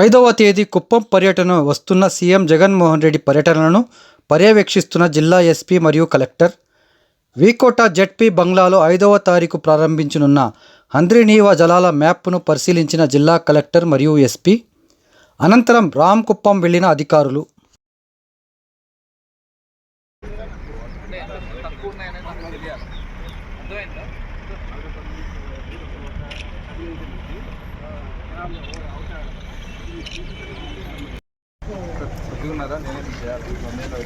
ఐదవ తేదీ కుప్పం పర్యటన వస్తున్న సీఎం జగన్మోహన్ రెడ్డి పర్యటనను పర్యవేక్షిస్తున్న జిల్లా ఎస్పీ మరియు కలెక్టర్. వీకోట జెడ్పీ బంగ్లాలో ఐదవ తారీఖు ప్రారంభించనున్న హంద్రినీవ జలాల మ్యాప్ను పరిశీలించిన జిల్లా కలెక్టర్ మరియు ఎస్పీ. అనంతరం రామ్ కుప్పం వెళ్ళిన అధికారులు. ఉన్నారా నేనే చేయాలి మమ్మీలో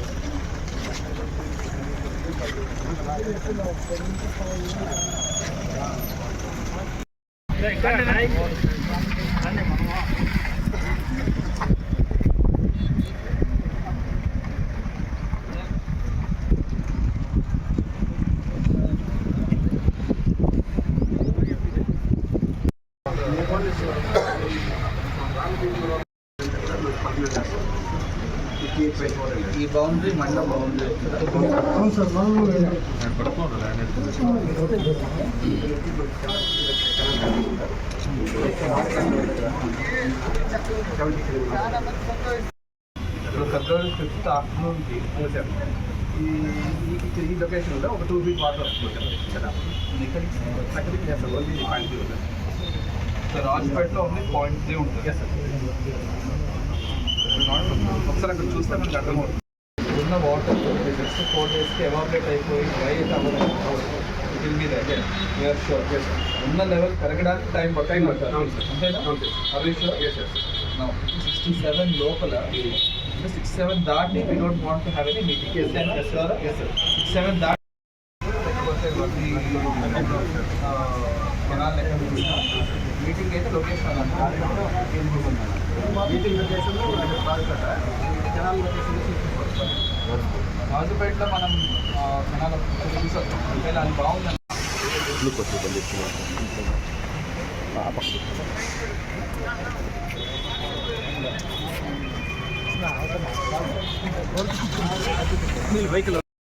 ఈ బౌండరీ మండలం బౌండరీ ఇప్పుడు ఫిబ్రవరి ఫిఫ్త్ ఆఫ్టర్నూన్కి వచ్చారు ఈ ఈ- ఇక్కడ ఈ లొకేషన్లో ఒక టూ ఫీట్ వాటర్ వస్తుంది ఇక్కడ ఇక్కడ సెకండ్ చేస్తారు ఓన్లీ పాయింట్ త్రీ ఉంటుంది సో రాజ్పేటలో ఓన్లీ పాయింట్ త్రీ ఉంటుంది. ఒకసారి అక్కడ చూస్తే మనకు అర్థమవుతుంది. ఉన్న వాటర్ జస్ట్ ఫోర్ డేస్కి ఎవాపరేట్ అయిపోయి డ్రై అయితే అవ్వదు it will be right we're sure ఉన్న లెవెల్ పెరగడానికి టైం టైం పడుతుంది. సిక్స్టీ సెవెన్ లోపల సిక్స్ సెవెన్ దాటి we don't want to have any meeting six seven దాటి కెనాల్ అయితే location meeting location canal location రాజుపేటలో మనం ఆ, కెనాల్ చూసాం ఒకవేళ అది బాగుంది వెహికల్